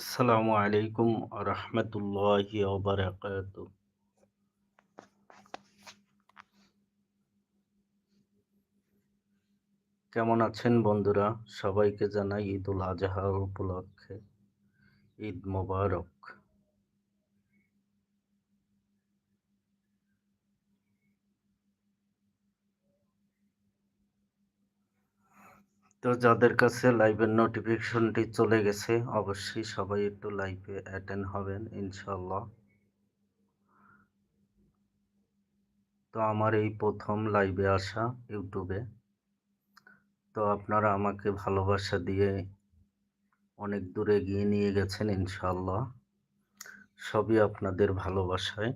আসসালামু আলাইকুম রহমতুল্লাহি ওবরাকাত কেমন আছেন বন্ধুরা? সবাইকে জানাই ঈদ আজহা উপলক্ষে ঈদ মোবারক। তো যাদের কাছে লাইভের নোটিফিকেশনটি চলে গেছে, অবশ্যই সবাই একটু লাইভে অ্যাটেন্ড হবেন ইনশাল্লাহ তো আমার এই প্রথম লাইভে আসা ইউটিউবে। তো আপনারা আমাকে ভালোবাসা দিয়ে অনেক দূরে এগিয়ে নিয়ে গেছেন ইনশাল্লাহ সবই আপনাদের ভালোবাসায়।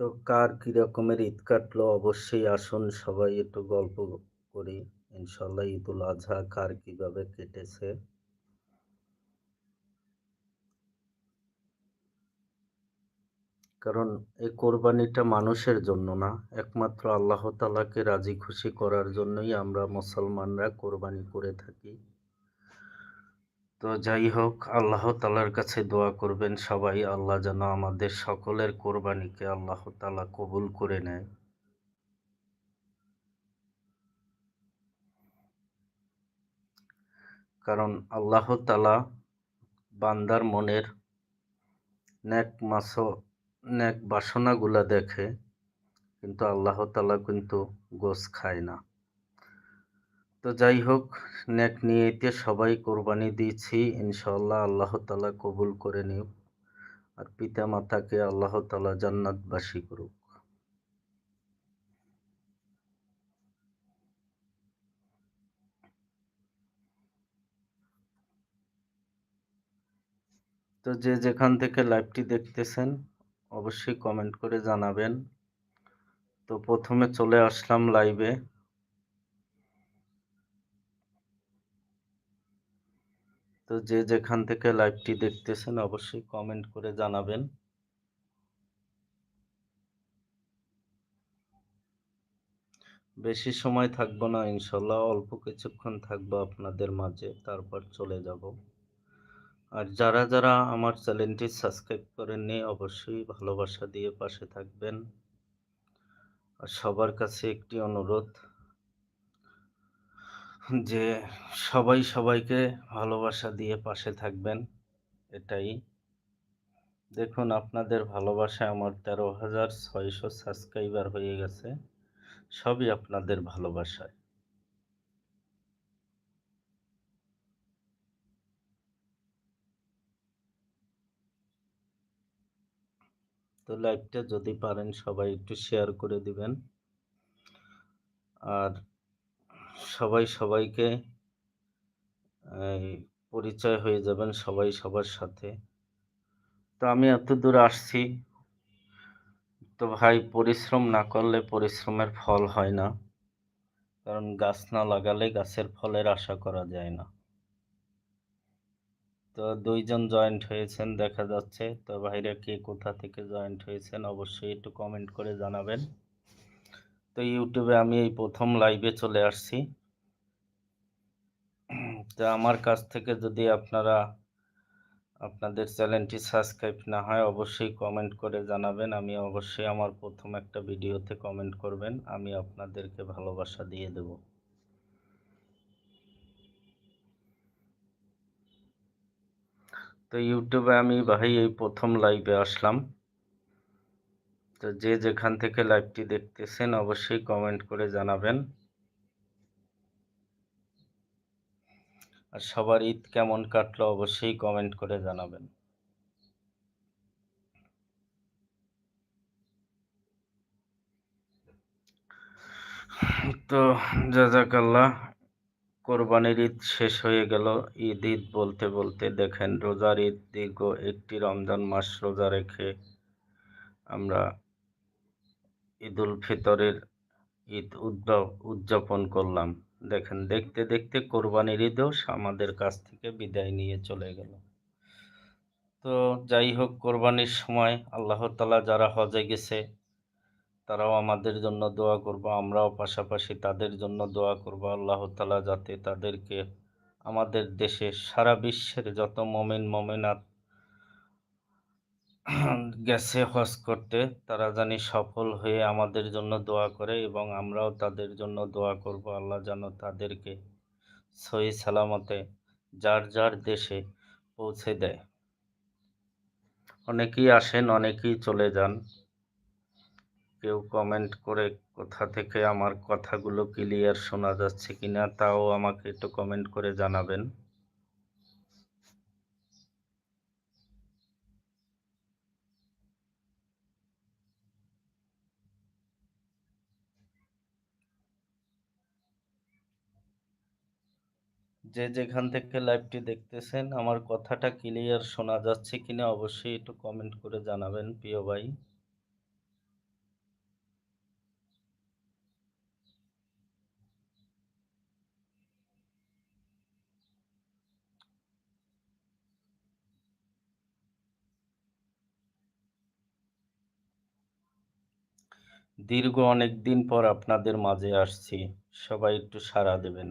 তো কার কী রকমের ঈদ কাটলো? অবশ্যই আসুন সবাই একটু গল্প করি। ইনশাল্লাহ ঈদুল আজহা কার কীভাবে কেটেছে? কারণ এই কোরবানিটা মানুষের জন্য না, একমাত্র আল্লাহ তালাকে রাজি খুশি করার জন্যই আমরা মুসলমানরা কোরবানি করে থাকি। তো যাই হোক, আল্লাহ তালার কাছে দোয়া করবেন সবাই। আল্লাহ যেন আমাদের সকলের কোরবানিকে আল্লাহ তালা কবুল করে নেয়। কারণ আল্লাহ তালা বান্দার মনের ন্যাক মাস ন্যাক বাসনাগুলা দেখে, কিন্তু আল্লাহ তালা কিন্তু গোস খায় না। তো যাই হোক, নেক নিয়েতে সবাই কোরবানি দিয়েছি। ইনশাল্লাহ আল্লাহ তালা কবুল করে নিও আর পিতা মাতাকে আল্লাহ তালা জান্নাতবাসী করুক। তো যে যেখান থেকে লাইভটি দেখতেছেন, অবশ্যই কমেন্ট করে জানাবেন। তো প্রথমে চলে আসলাম লাইভে। যে যেখান থেকে লাইভটি দেখতেছেন, অবশ্যই কমেন্ট করে জানাবেন। বেশি সময় থাকব না ইনশাল্লাহ অল্প কিছুক্ষণ থাকব আপনাদের মাঝে, তারপর চলে যাব। আর যারা যারা আমার চ্যানেলটি সাবস্ক্রাইব করেননি, অবশ্যই ভালোবাসা দিয়ে পাশে থাকবেন। আর সবার কাছে একটি অনুরোধ যে সবাই সবাইকে ভালোবাসা দিয়ে পাশে থাকবেন, এটাই। দেখুন, আপনাদের ভালোবাসায় আমার তেরো হাজার ছয়শো সাবস্ক্রাইবার হয়ে গেছে। সবই আপনাদের ভালোবাসায়। তো লাইভটা যদি পারেন, সবাই একটু শেয়ার করে দিবেন। আর সবাই সবাইকে পরিচয় হয়ে যাবেন সবাই সবার সাথে। তো আমি এত দূর আসছি। তো ভাই, পরিশ্রম না করলে পরিশ্রমের ফল হয় না। কারণ গাছ না লাগালে গাছের ফলের আশা করা যায় না। তো দুইজন জয়েন্ট হয়েছেন, দেখা যাচ্ছে। তো ভাইরা কে কোথা থেকে জয়েন্ট হয়েছেন অবশ্যই একটু কমেন্ট করে জানাবেন। তো ইউটিউবে আমি এই প্রথম লাইভে চলে আসছি। তো আমার কাছ থেকে যদি আপনারা আপনাদের চ্যানেলটি সাবস্ক্রাইব না হয়, অবশ্যই কমেন্ট করে জানাবেন। আমি অবশ্যই আমার প্রথম একটা ভিডিওতে কমেন্ট করবেন। আমি আপনাদেরকে ভালোবাসা দিয়ে দেব। তো ইউটিউবে আমি ভাই এই প্রথম লাইভে আসলাম। তো যে যেখান থেকে লাইভটি দেখতেছেন, অবশ্যই কমেন্ট করে জানাবেন। আর সবার ঈদ কেমন কাটলো অবশ্যই কমেন্ট করে জানাবেন। তো জাজাকাল্লাহ, কোরবানির ঈদ শেষ হয়ে গেল। ঈদ ঈদ বলতে বলতে দেখেন রোজার ঈদ দীর্ঘ একটি রমজান মাস রোজা রেখে আমরা ঈদুল ফিতরের ঈদ উদযাপন করলাম। দেখেন, দেখতে দেখতে কোরবানির ঈদও আমাদের কাছ থেকে বিদায় নিয়ে চলে গেল। তো যাই হোক, কোরবানির সময় আল্লাহ তালা যারা হজে গেছে, তারাও আমাদের জন্য দোয়া করব। আমরাও পাশাপাশি তাদের জন্য দোয়া করব আল্লাহ তালা যাতে তাদেরকে আমাদের দেশে, সারা বিশ্বের যত মমিন, মমিনাত গেছে হজ করতে তারা জানি সফল হয়ে আমাদের জন্য দোয়া করে এবং আমরাও তাদের জন্য দোয়া করব। আল্লাহ যেন তাদেরকে সহি সালামতে যার যার দেশে পৌঁছে দেয়। অনেকেই আসেন, অনেকেই চলে যান। কেউ কমেন্ট করে কোথা থেকে আমার কথাগুলো ক্লিয়ার শোনা যাচ্ছে কিনা তাও আমাকে একটু কমেন্ট করে জানাবেন। যে যেখান থেকে লাইভটি দেখতেছেন, আমার কথাটা ক্লিয়ার শোনা যাচ্ছে কিনা অবশ্যই একটু কমেন্ট করে জানাবেন, প্রিয় ভাই। দীর্ঘ অনেক দিন পর আপনাদের মাঝে আসছি, সবাই একটু সাড়া দেবেন।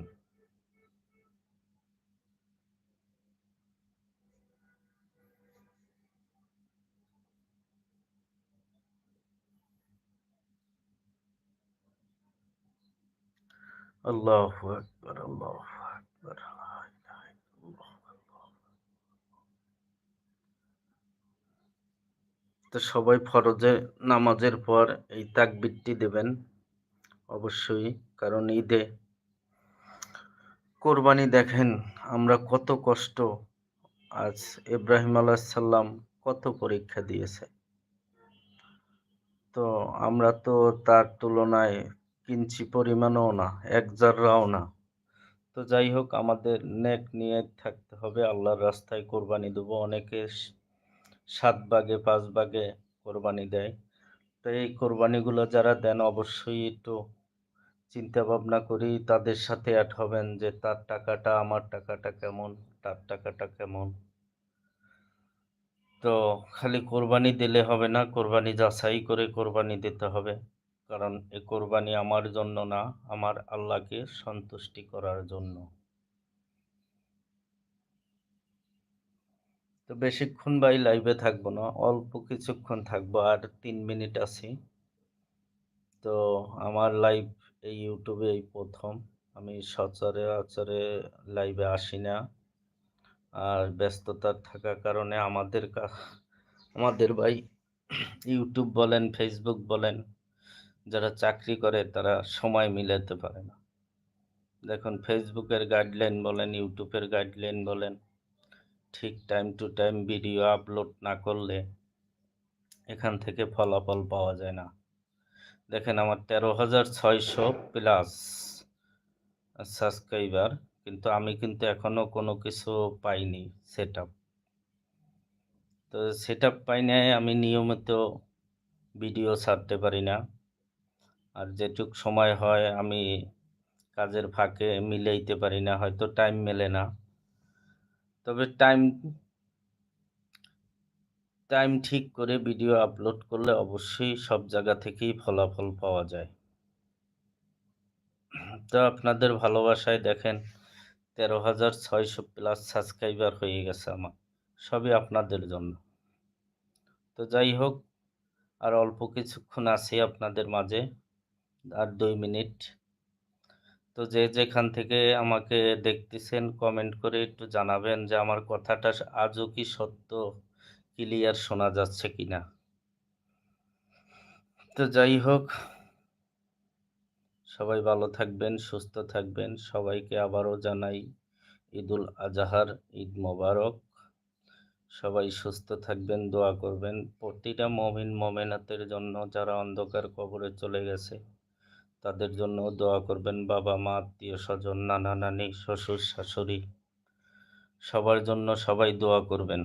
আল্লাহ আকবর আল্লাহ আকবর তো সবাই ফরজে নামাজের পর এই তাকবিরটি দেবেন, অবশ্যই, কারণ ঈদে কোরবানি দেখেন আমরা কত কষ্ট, আজ ইব্রাহিম আলাইসাল্লাম কত পরীক্ষা দিয়েছে। তো আমরা তো তার তুলনায় কিঞ্চি পরিমাণও না, এক জাররাও না। তো যাই হোক, আমাদের নেক নিয়ে থাকতে হবে, আল্লাহর রাস্তায় কোরবানি দেবো। অনেকে সাত বাগে পাঁচ বাগে কোরবানি দেয়। তো এই কোরবানিগুলো যারা দেন, অবশ্যই একটু চিন্তা ভাবনা করি, তাদের সাথে অ্যাড হবেন যে, তার টাকাটা আমার টাকাটা কেমন? তার টাকাটা কেমন? তো খালি কোরবানি দিলে হবে না, কোরবানি যাচাই করে কোরবানি দিতে হবে। কারণ এ কোরবানি আমার জন্য না, আমার আল্লাহকে সন্তুষ্টি করার জন্য। তো বেশিক্ষণ ভাই লাইভে থাকব না, অল্প কিছুক্ষণ থাকব, আর তিন মিনিট আছি। তো আমার লাইভ এই ইউটিউবে এই প্রথম। আমি সচরাচরে লাইভে আসি না। আর ব্যস্ততার থাকার কারণে আমাদের কা আমাদের ভাই ইউটিউব বলেন ফেসবুক বলেন যারা চাকরি করে তারা সময় মিলাতে পারে না। দেখুন ফেসবুকের গাইডলাইন বলেন ইউটিউবের গাইডলাইন বলেন, ঠিক time to time video upload না করলে এখান থেকে ফলাফল পাওয়া যায় না। দেখেন, আমার তেরো হাজার ছয়শো প্লাস সাবস্ক্রাইবার কিন্তু আমি কিন্তু এখনও কোনো কিছু পাইনি সেট আপ তো সেট আপ পাই নাই, আমি নিয়মিত ভিডিও ছাড়তে পারি না। আর যেটুক সময় হয় আমি কাজের ফাঁকে মিলাইতে পারি না, হয়তো টাইম মেলে না। তবে টাইম টাইম ঠিক করে ভিডিও আপলোড করলে অবশ্যই সব জায়গা থেকেই ফলাফল পাওয়া যায়। তো আপনাদের ভালোবাসায় দেখেন, তেরো হাজার ছয়শো প্লাস সাবস্ক্রাইবার হয়ে গেছে আমার, সবই আপনাদের জন্য। তো যাই হোক, আর অল্প কিছুক্ষণ আছি আপনাদের মাঝে। আর দুই মিনিট। তো যে যেখান থেকে আমাকে দেখতেছেন কমেন্ট করে একটু জানাবেন যে আমার কথাটা আজও কি সত্য ক্লিয়ার শোনা যাচ্ছে কিনা। তো যাই হোক, সবাই ভালো থাকবেন, সুস্থ থাকবেন। সবাইকে আবারও জানাই ঈদুল আজহার, ঈদ মোবারক। সবাই সুস্থ থাকবেন, দোয়া করবেন। প্রতিটা মমিন, মমেনাতের জন্য যারা অন্ধকার কবরে চলে গেছে তাদের জন্য দোয়া করবেন বাবা, মা, আত্মীয় স্বজন, নানা নানি, শ্বশুর, শাশুড়ি। সবার জন্য সবাই দোয়া করবেন।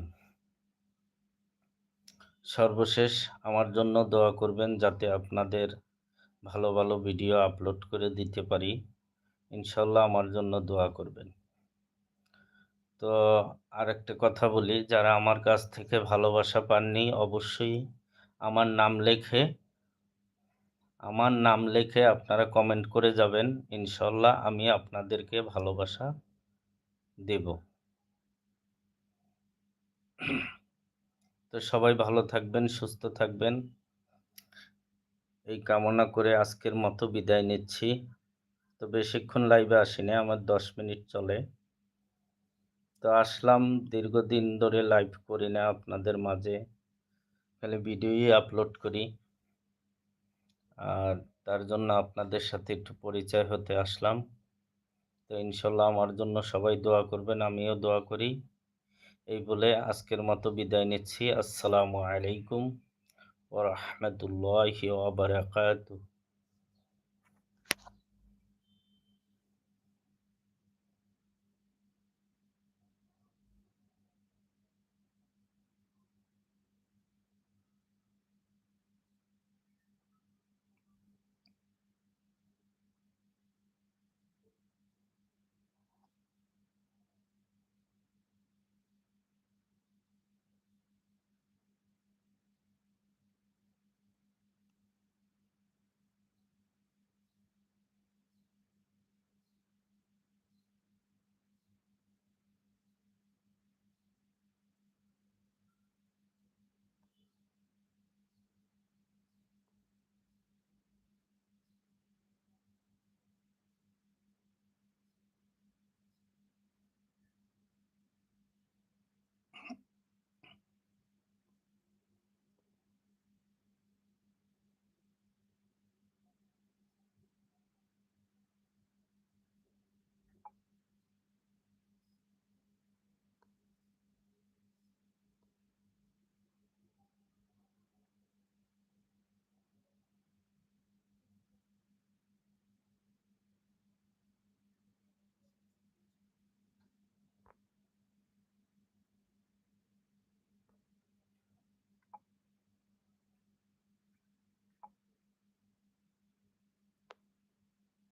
সর্বশেষ আমার জন্য দোয়া করবেন যাতে আপনাদের ভালো ভালো ভিডিও আপলোড করে দিতে পারি। ইনশাল্লাহ আমার জন্য দোয়া করবেন। তো আর একটা কথা বলি, যারা আমার কাছ থেকে ভালোবাসা পাননি, অবশ্যই আমার নাম লেখে আমার নাম লেখে আপনারা কমেন্ট করে যাবেন। ইনশাল্লাহ আমি আপনাদেরকে ভালোবাসা দেব। তো সবাই ভালো থাকবেন, সুস্থ থাকবেন। এই কামনা করে আজকের মতো বিদায় নিচ্ছি। তো বেশিক্ষণ লাইভে আসিনি, আমার দশ মিনিট চলে। তো আসলাম, দীর্ঘদিন ধরে লাইভ করি না আপনাদের মাঝে। খালি ভিডিওই আপলোড করি। আর তার জন্য আপনাদের সাথে একটু পরিচয় হতে আসলাম। তো ইনশাল্লাহ আমার জন্য সবাই দোয়া করবেন, আমিও দোয়া করি। এই বলে আজকের মতো বিদায় নিচ্ছি। আসসালামু আলাইকুম ও রহমতুল্লাহ ওয়া বারাকাতুহু।